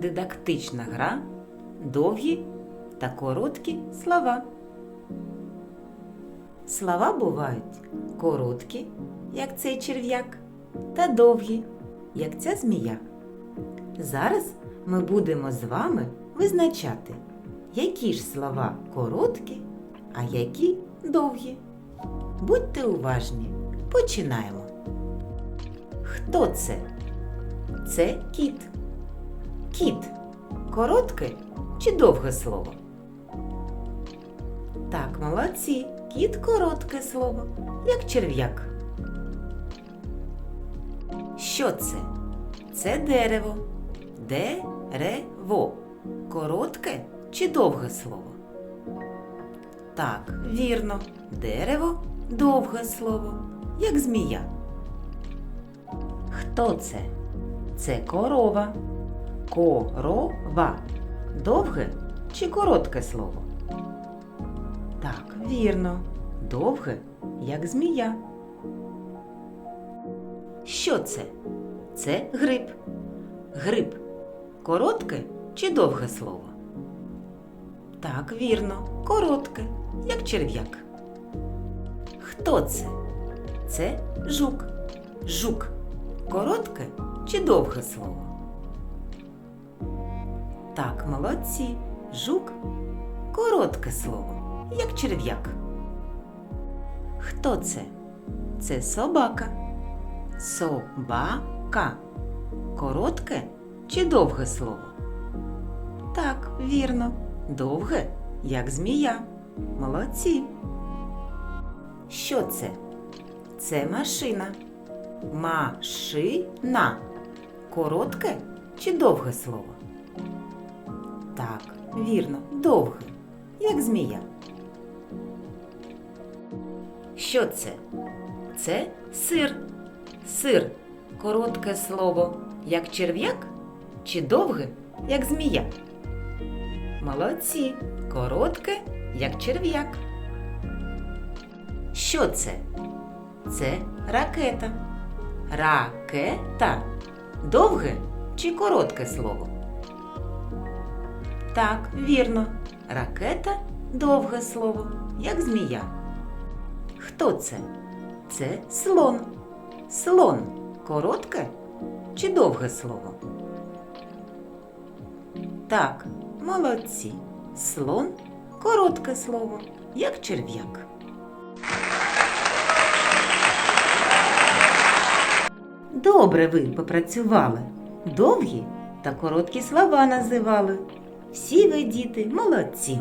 дидактична гра довгі та короткі слова. Слова бувають короткі, як цей черв'як, та довгі, як ця змія. Зараз ми будемо з вами визначати, які ж слова короткі, а які довгі. Будьте уважні, починаємо. Хто це? Це кіт. Кіт коротке чи довге слово? Так, молодці. Кіт коротке слово, як черв'як. Що це? Це дерево. Дерево. Коротке чи довге слово? Так, вірно. Дерево довге слово, як змія. Хто це? Це корова. Корова. Довге чи коротке слово? Так, вірно. Довге, як змія. Що це? Це гриб. Гриб. Коротке чи довге слово? Так, вірно, коротке, як черв'як. Хто це? Це жук. Жук. Коротке чи довге слово? Так, молодці. Жук коротке слово, як черв'як. Хто це? Це собака. Собака. Коротке чи довге слово? Так, вірно. Довге, як змія. Молодці. Що це? Це машина. Машина. Коротке чи довге слово? Так, вірно, довге, як змія. Що це? Це сир. Сир коротке слово, як черв'як чи довге, як змія? Молодці, коротке, як черв'як. Що це? Це ракета. Ракета. Довге чи коротке слово? Так, вірно. Ракета довге слово, як змія. Хто це? Це слон. Слон коротке чи довге слово? Так, молодці. Слон коротке слово, як черв'як. Добре ви попрацювали. Довгі та короткі слова називали. Всі ви, діти, молодці.